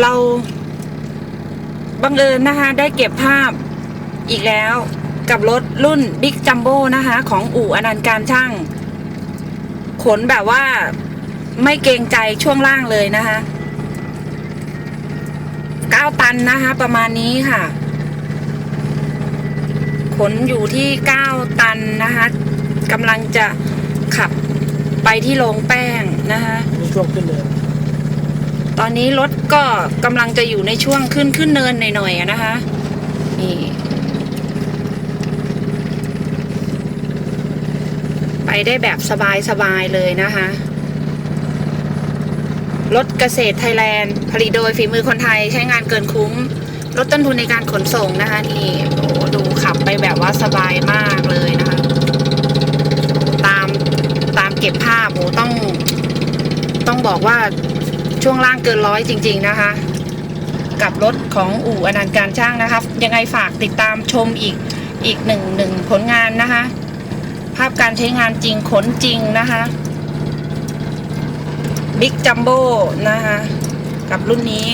เราบังเอิญนะคะ ได้เก็บภาพอีกแล้วกับรถรุ่นบิ๊กจัมโบ้นะคะ ของอู่อนันต์การช่าง ขนแบบว่าไม่เกรงใจช่วงล่างเลยนะคะ9ตันนะคะ ประมาณนี้ค่ะ ขนอยู่ที่9ตันนะคะกำลังจะขับไปที่โรงแป้งนะคะช่วงขึ้นเลย ตอนนี้รถก็กำลังจะอยู่ในช่วงขึ้นขึ้นเนินหน่อยๆนะคะ นี่ไปได้แบบสบายๆเลยนะคะ รถเกษตรไทยแลนด์ ผลิตโดยฝีมือคนไทยใช้งานเกินคุ้ม ลดต้นทุนในการขนส่งนะคะ นี่โอ้ดูขับไปแบบว่าสบายมากเลยนะคะ ตามตามเก็บภาพโอ้ต้อง ต้องบอกว่า ช่วงล่างเกินร้อยจริง ๆนะคะ กับรถของอู่อนันต์การช่างนะคะ ยังไงฝากติดตามชมอีกอีกหนึ่งหนึ่งผลงานนะคะ ภาพการใช้งานจริงขนจริงนะคะบิ๊กจัมโบ้นะคะ กับรุ่นนี้